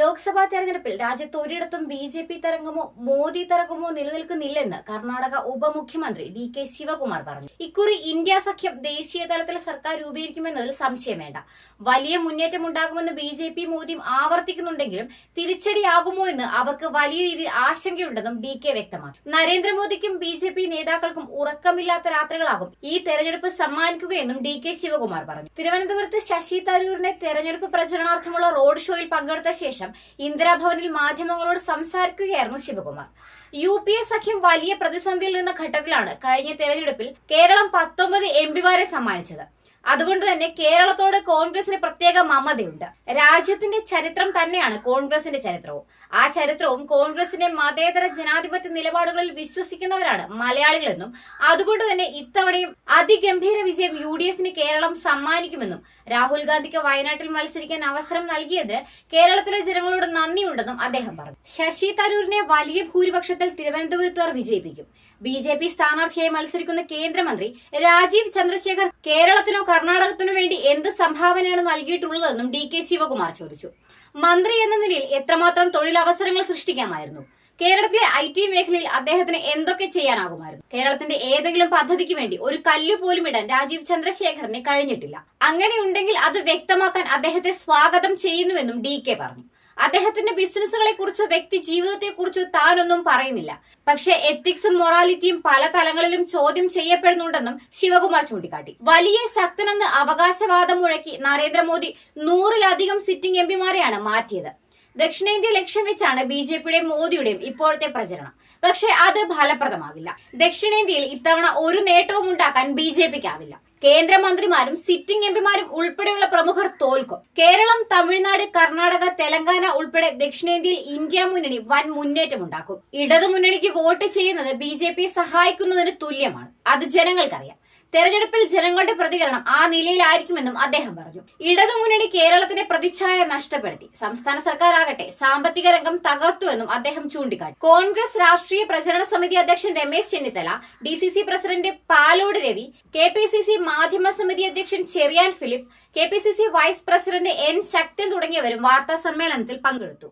ലോക്സഭാ തെരഞ്ഞെടുപ്പിൽ രാജ്യത്ത് ഒരിടത്തും ബി ജെ പി തരംഗമോ മോദി തരംഗമോ നിലനിൽക്കുന്നില്ലെന്ന് കർണാടക ഉപമുഖ്യമന്ത്രി ഡി കെ ശിവകുമാർ പറഞ്ഞു. ഇക്കുറി ഇന്ത്യ സഖ്യം ദേശീയ തലത്തിൽ സർക്കാർ രൂപീകരിക്കുമെന്നതിൽ സംശയം വേണ്ട. വലിയ മുന്നേറ്റം ഉണ്ടാകുമെന്ന് ബി ജെ പി മോദിയും ആവർത്തിക്കുന്നുണ്ടെങ്കിലും തിരിച്ചടിയാകുമോ എന്ന് അവർക്ക് വലിയ രീതിയിൽ ആശങ്കയുണ്ടെന്നും ഡി കെ വ്യക്തമാക്കി. നരേന്ദ്രമോദിക്കും ബി ജെ പി നേതാക്കൾക്കും ഉറക്കമില്ലാത്ത രാത്രികളാകും ഈ തെരഞ്ഞെടുപ്പ് സമ്മാനിക്കുകയെന്നും ഡി കെ ശിവകുമാർ പറഞ്ഞു. തിരുവനന്തപുരത്ത് ശശി തരൂരിനെ തെരഞ്ഞെടുപ്പ് പ്രചരണാർത്ഥമുള്ള റോഡ് ഷോയിൽ പങ്കെടുത്ത ശേഷം ഇന്ദിരാഭവനിൽ മാധ്യമങ്ങളോട് സംസാരിക്കുകയായിരുന്നു ശിവകുമാർ. യു പി എ സഖ്യം വലിയ പ്രതിസന്ധിയിൽ നിന്ന ഘട്ടത്തിലാണ് കഴിഞ്ഞ തെരഞ്ഞെടുപ്പിൽ കേരളം പത്തൊമ്പത് എം പിമാരെ സമ്മാനിച്ചത്. അതുകൊണ്ട് തന്നെ കേരളത്തോട് കോൺഗ്രസിന് പ്രത്യേക മമതയുണ്ട്. രാജ്യത്തിന്റെ ചരിത്രം തന്നെയാണ് കോൺഗ്രസിന്റെ ചരിത്രവും. ആ ചരിത്രവും കോൺഗ്രസിന്റെ മതേതര ജനാധിപത്യ നിലപാടുകളിൽ വിശ്വസിക്കുന്നവരാണ് മലയാളികളെന്നും അതുകൊണ്ട് തന്നെ ഇത്തവണയും അതിഗംഭീര വിജയം യു ഡി എഫിന് കേരളം സമ്മാനിക്കുമെന്നും രാഹുൽ ഗാന്ധിക്ക് വയനാട്ടിൽ മത്സരിക്കാൻ അവസരം നൽകിയത് കേരളത്തിലെ ജനങ്ങളോട് നന്ദിയുണ്ടെന്നും അദ്ദേഹം പറഞ്ഞു. ശശി തരൂരിനെ വലിയ ഭൂരിപക്ഷത്തിൽ തിരുവനന്തപുരത്തുകാർ വിജയിപ്പിക്കും. ബി ജെ പി സ്ഥാനാർത്ഥിയായി മത്സരിക്കുന്ന കേന്ദ്രമന്ത്രി രാജീവ് ചന്ദ്രശേഖർ കേരളത്തിനോ കർണാടകത്തിനോ വേണ്ടി എന്ത് സംഭാവനയാണ് നൽകിയിട്ടുള്ളതെന്നും ഡി കെ ശിവകുമാർ ചോദിച്ചു. മന്ത്രി എന്ന നിലയിൽ എത്രമാത്രം തൊഴിലവസരങ്ങൾ സൃഷ്ടിക്കാമായിരുന്നു? കേരളത്തിലെ ഐ ടി മേഖലയിൽ അദ്ദേഹത്തിന് എന്തൊക്കെ ചെയ്യാനാകുമായിരുന്നു? കേരളത്തിന്റെ ഏതെങ്കിലും പദ്ധതിക്ക് വേണ്ടി ഒരു കല്ലു പോലും ഇടാൻ രാജീവ് ചന്ദ്രശേഖറിന് കഴിഞ്ഞിട്ടില്ല. അങ്ങനെയുണ്ടെങ്കിൽ അത് വ്യക്തമാക്കാൻ അദ്ദേഹത്തെ സ്വാഗതം ചെയ്യുന്നുവെന്നും ഡി കെ പറഞ്ഞു. അദ്ദേഹത്തിന്റെ ബിസിനസ്സുകളെ കുറിച്ചോ വ്യക്തി ജീവിതത്തെ കുറിച്ചോ താനൊന്നും പറയുന്നില്ല. പക്ഷേ എത്തിക്സും മൊറാലിറ്റിയും പല തലങ്ങളിലും ചോദ്യം ചെയ്യപ്പെടുന്നുണ്ടെന്നും ശിവകുമാർ ചൂണ്ടിക്കാട്ടി. വലിയ ശക്തനെന്ന് അവകാശവാദം മുഴക്കി നരേന്ദ്രമോദി നൂറിലധികം സിറ്റിംഗ് എംപിമാരെയാണ് മാറ്റിയത്. ദക്ഷിണേന്ത്യ ലക്ഷ്യം വെച്ചാണ് ബി ജെ പിയുടെയും മോദിയുടെയും ഇപ്പോഴത്തെ പ്രചരണം. പക്ഷേ അത് ഫലപ്രദമാകില്ല. ദക്ഷിണേന്ത്യയിൽ ഇത്തവണ ഒരു നേട്ടവും ഉണ്ടാക്കാൻ ബി ജെ പിക്കാവില്ല. കേന്ദ്രമന്ത്രിമാരും സിറ്റിംഗ് എംപിമാരും ഉൾപ്പെടെയുള്ള പ്രമുഖർ തോൽക്കും. കേരളം തമിഴ്നാട് കർണാടക തെലങ്കാന ഉൾപ്പെടെ ദക്ഷിണേന്ത്യയിൽ ഇന്ത്യ മുന്നണി വൻ മുന്നേറ്റമുണ്ടാക്കും. ഇടതു മുന്നണിക്ക് വോട്ട് ചെയ്യുന്നത് ബി സഹായിക്കുന്നതിന് തുല്യമാണ്. അത് ജനങ്ങൾക്കറിയാം. തെരഞ്ഞെടുപ്പിൽ ജനങ്ങളുടെ പ്രതികരണം ആ നിലയിലായിരിക്കുമെന്നും അദ്ദേഹം പറഞ്ഞു. ഇടതുമുന്നണി കേരളത്തിന്റെ പ്രതിച്ഛായ നഷ്ടപ്പെടുത്തി. സംസ്ഥാന സർക്കാർ ആകട്ടെ സാമ്പത്തിക രംഗം തകർത്തുവെന്നും അദ്ദേഹം ചൂണ്ടിക്കാട്ടി. കോൺഗ്രസ് രാഷ്ട്രീയ പ്രചരണ സമിതി അധ്യക്ഷൻ Ramesh Chennithala D C C president Palode Ravi K P C C മാധ്യമ സമിതി അധ്യക്ഷൻ Cherian Philip K P C C vice president N Sakthan തുടങ്ങിയവരും വാർത്താ സമ്മേളനത്തിൽ പങ്കെടുത്തു.